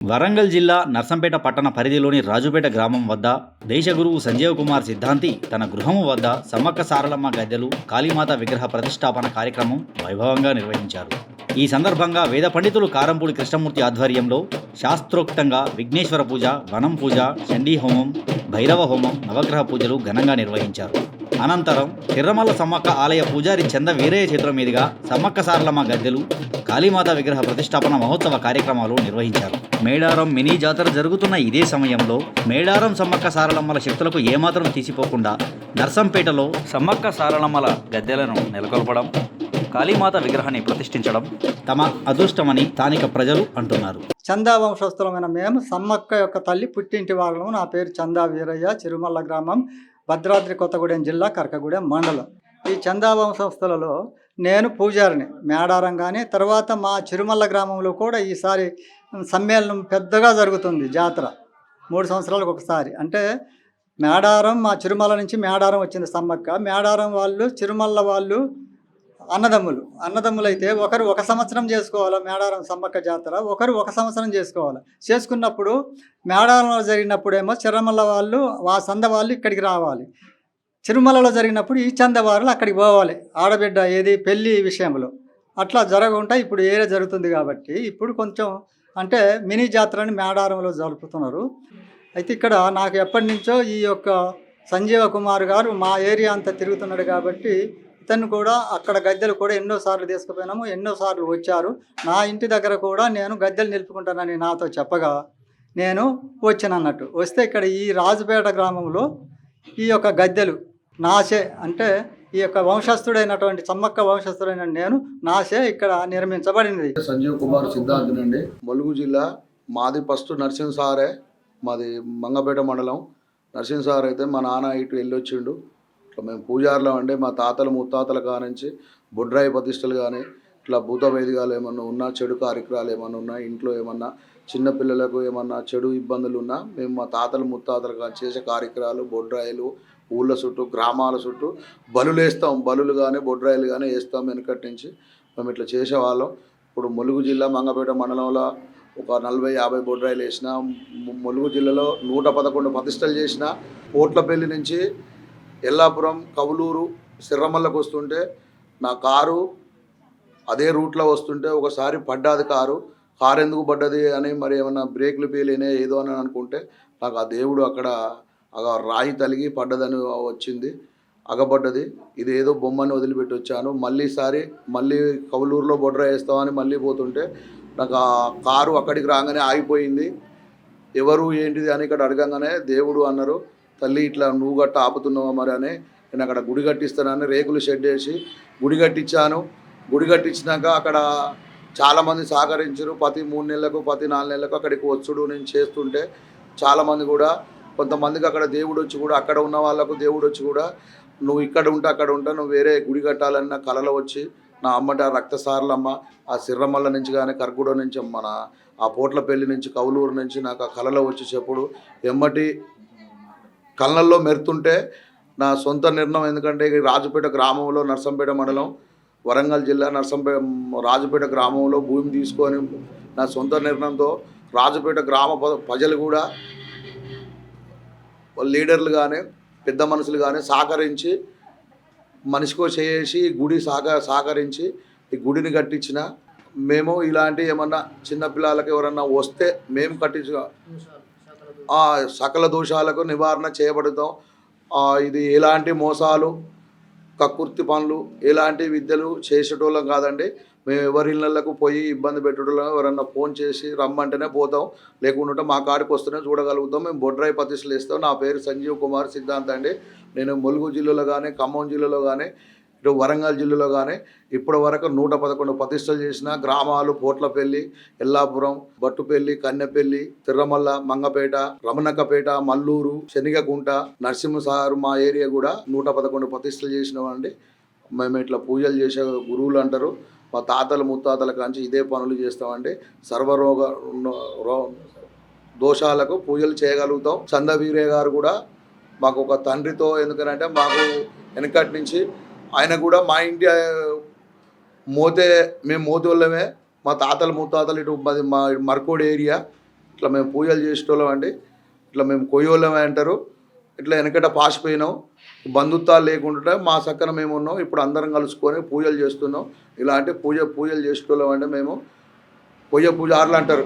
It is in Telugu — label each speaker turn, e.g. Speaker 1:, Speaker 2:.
Speaker 1: వరంగల్ జిల్లా నర్సంపేట పట్టణ పరిధిలోని రాజుపేట గ్రామం వద్ద దేశగురువు సంజీవ్ కుమార్ సిద్ధాంతి తన గృహము వద్ద సమ్మక్క సారలమ్మ గద్దెలు కాళీమాత విగ్రహ ప్రతిష్టాపన కార్యక్రమం వైభవంగా నిర్వహించారు. ఈ సందర్భంగా వేద పండితులు కారంపూడి కృష్ణమూర్తి ఆధ్వర్యంలో శాస్త్రోక్తంగా విఘ్నేశ్వర పూజ వనం పూజ చండీ హోమం భైరవ హోమం నవగ్రహ పూజలు ఘనంగా నిర్వహించారు. అనంతరం తిర్రమల్ల సమ్మక్క ఆలయ పూజారి చంద వీరయ్య చిత్రం మీదుగా సమ్మక్క సారలమ్మ గద్దెలు కాళీమాత విగ్రహ ప్రతిష్టాపన మహోత్సవ కార్యక్రమాలు నిర్వహించారు. మేడారం మినీ జాతర జరుగుతున్న ఇదే సమయంలో మేడారం సమ్మక్క సారలమ్మల శక్తులకు ఏమాత్రం తీసిపోకుండా నర్సంపేటలో సమ్మక్క సారలమ్మల గద్దెలను నెలకొల్పడం కాళీమాత విగ్రహాన్ని ప్రతిష్ఠించడం తమ అదృష్టమని స్థానిక ప్రజలు అంటున్నారు.
Speaker 2: చందా వంశస్థులమైన మేము సమ్మక్క యొక్క తల్లి పుట్టింటి వాళ్ళము. నా పేరు చందా వీరయ్య చిరుమల్ల గ్రామం. భద్రాద్రి కొత్తగూడెం జిల్లా కరకగూడెం మండలం. ఈ చందా సంస్థలలో నేను పూజారిని. మేడారం కానీ తర్వాత మా చిరుమల్ల గ్రామంలో కూడా ఈసారి సమ్మేళనం పెద్దగా జరుగుతుంది జాతర. మూడు సంవత్సరాలకు ఒకసారి. అంటే మేడారం మా చిరుమల నుంచి మేడారం వచ్చింది సమ్మక్క. మేడారం వాళ్ళు చిరుమల్ల వాళ్ళు అన్నదమ్ములు. అన్నదమ్ములు అయితే ఒకరు ఒక సంవత్సరం చేసుకోవాలి మేడారం సమ్మక్క జాతర ఒకరు ఒక సంవత్సరం చేసుకోవాలి. చేసుకున్నప్పుడు మేడారంలో జరిగినప్పుడేమో చిరమల్ల వాళ్ళు ఆ సంద వాళ్ళు ఇక్కడికి రావాలి. చిరుమలలో జరిగినప్పుడు ఈ చంద వాళ్ళు అక్కడికి పోవాలి. ఆడబిడ్డ ఏది పెళ్ళి విషయంలో. అట్లా జరగకుండా ఇప్పుడు ఏరియా జరుగుతుంది కాబట్టి ఇప్పుడు కొంచెం అంటే మినీ జాతరని మేడారంలో జరుపుతున్నారు. అయితే ఇక్కడ నాకు ఎప్పటి నుంచో ఈ యొక్క సంజీవ కుమార్ గారు మా ఏరియా అంతా తిరుగుతున్నాడు కాబట్టి ఇతను కూడా అక్కడ గద్దెలు కూడా ఎన్నోసార్లు తీసుకుపోయినాము ఎన్నోసార్లు వచ్చారు. నా ఇంటి దగ్గర కూడా నేను గద్దెలు నిలుపుకుంటానని నాతో చెప్పగా నేను వచ్చాను అన్నట్టు వస్తే ఇక్కడ ఈ రాజుపేట గ్రామంలో ఈ యొక్క గద్దెలు నాసే అంటే ఈ యొక్క వంశస్థుడైనటువంటి సమ్మక్క వంశస్థుడైన నేను నాసే ఇక్కడ నిర్మించబడింది
Speaker 3: సంజీవ్ కుమార్ సిద్ధాంత్ అండి. ములుగు జిల్లా మాది ఫస్ట్ నర్సింగ్ సారే మాది మంగపేట మండలం. నర్సింగ్ సార్ అయితే మా నాన్న ఇటు వెళ్ళొచ్చిండు. ఇట్లా మేము పూజారులం అంటే మా తాతలు ముత్తాతల కానించి బొడ్రాయి ప్రతిష్టలు కానీ ఇట్లా భూత వేదికలు ఏమన్నా ఉన్నా చెడు కార్యక్రమాలు ఏమన్నా ఉన్నా ఇంట్లో ఏమన్నా చిన్న పిల్లలకు ఏమన్నా చెడు ఇబ్బందులు ఉన్నా మేము మా తాతలు ముత్తాతలు కానీ చేసే కార్యక్రమాలు బొడ్రాయిలు ఊళ్ళ చుట్టూ గ్రామాల చుట్టూ బలులు వేస్తాం బలులు కానీ బొడ్రాయిలు కానీ వేస్తాం వెనుకటి నుంచి. మేము ఇట్లా చేసేవాళ్ళం. ఇప్పుడు ములుగు జిల్లా మంగపేట మండలంలో ఒక నలభై యాభై బొడ్రాయిలు వేసిన ములుగు జిల్లాలో నూట పదకొండు ప్రతిష్టలు చేసిన కోట్లపల్లి నుంచి ఎల్లాపురం కవులూరు సిర్రమల్లకు వస్తుంటే నా కారు అదే రూట్లో వస్తుంటే ఒకసారి పడ్డాది కారు. కారు ఎందుకు పడ్డది అని మరి ఏమన్నా బ్రేక్లు పేలినాయి ఏదో అని అనుకుంటే నాకు ఆ దేవుడు అక్కడ రాయి తలిగి పడ్డదని వచ్చింది. అగబడ్డది ఇది ఏదో బొమ్మని వదిలిపెట్టి వచ్చాను మళ్ళీసారి మళ్ళీ కవులూరులో బొడ్ర వేస్తామని మళ్ళీ పోతుంటే నాకు ఆ కారు అక్కడికి రాగానే ఆగిపోయింది. ఎవరు ఏంటిది అని ఇక్కడ అడగంగానే దేవుడు అన్నారు. తల్లి ఇట్లా నువ్వు గట్ట ఆపుతున్నావా మరి? అని నేను అక్కడ గుడి కట్టిస్తానని రేకులు షెడ్ వేసి గుడి కట్టించాను. గుడి కట్టించినాక అక్కడ చాలామంది సహకరించారు. ప్రతి మూడు నెలలకు ప్రతి నాలుగు నెలలకు అక్కడికి వచ్చుడు నేను చేస్తుంటే చాలామంది కూడా కొంతమందికి అక్కడ దేవుడు వచ్చి కూడా అక్కడ ఉన్న వాళ్ళకు దేవుడు వచ్చి కూడా నువ్వు ఇక్కడ ఉంటే అక్కడ ఉంటా నువ్వు వేరే గుడి కట్టాలన్న నా కళలో వచ్చి నా అమ్మట రక్తసారలమ్మ ఆ సిర్రమల్ల నుంచి కానీ కర్గూడ నుంచి మన ఆ పోట్లపల్లి నుంచి కౌలూరు నుంచి నాకు ఆ కళలో వచ్చి చెప్పుడు ఎమ్మటి కళ్ళల్లో మెరుతుంటే నా సొంత నిర్ణయం ఎందుకంటే రాజుపేట గ్రామంలో నర్సంపేట మండలం వరంగల్ జిల్లా నర్సంపేట రాజుపేట గ్రామంలో భూమి తీసుకొని నా సొంత నిర్ణయంతో రాజుపేట గ్రామ ప్రజలు కూడా లీడర్లు కానీ పెద్ద మనుషులు కానీ సహకరించి మనిషికో చేసి గుడి సహక సహకరించి ఈ గుడిని కట్టించిన మేము ఇలాంటి ఏమన్నా చిన్నపిల్లలకి ఎవరన్నా వస్తే మేము కట్టించు సకల దోషాలకు నివారణ చేయబడతాం. ఇది ఎలాంటి మోసాలు కక్కుర్తి పనులు ఎలాంటి విద్యలు చేసేటోళ్ళం కాదండి. మేము ఎవరి ఇళ్ళకు పోయి ఇబ్బంది పెట్టడం ఎవరన్నా ఫోన్ చేసి రమ్మంటేనే పోతాం. లేకుంటే మా కాడికి వస్తేనే చూడగలుగుతాం. మేము బొడ్రాయి పతిశలు ఇస్తాం నా పేరు సంజీవ్ కుమార్ సిద్ధాంత్ అండి. నేను ములుగు జిల్లాలో కానీ ఖమ్మం జిల్లాలో కానీ ఇటు వరంగల్ జిల్లాలో కానీ ఇప్పటి వరకు నూట పదకొండు ప్రతిష్టలు చేసిన గ్రామాలు పోట్లపల్లి ఎల్లాపురం బట్టుపల్లి కన్నెపల్లి తిర్రమల్ల మంగపేట రమణకపేట మల్లూరు శనిగకుంట నరసింహసారు మా ఏరియా కూడా నూట పదకొండు ప్రతిష్టలు చేసినామండి మేము ఇట్లా పూజలు చేసే గురువులు అంటారు. మా తాతలు ముత్తాతల కాంచి ఇదే పనులు చేస్తామండి. సర్వరోగ రో దోషాలకు పూజలు చేయగలుగుతాం. చందవీరయ్య గారు కూడా మాకు ఒక తండ్రితో ఎందుకనంటే మాకు వెనకటి నుంచి ఆయన కూడా మా ఇంటి మోతే మేము మోతోళ్ళమే వాళ్ళమే. మా తాతలు ముత్తాతలు ఇటు మాది మా మర్కోడ్ ఏరియా. ఇట్లా మేము పూజలు చేసేటోళ్ళం అండి. ఇట్లా మేము కొయ్యోళ్ళమే అంటారు. ఇట్లా వెనకట పాసిపోయినాం. బంధుత్వాలు లేకుండా మా సక్కన మేము ఉన్నాం. ఇప్పుడు అందరం కలుసుకొని పూజలు చేస్తున్నాం. ఇలాంటి పూజ పూజలు చేసేటోళ్ళం అంటే మేము కొయ్య పూజారులు అంటారు.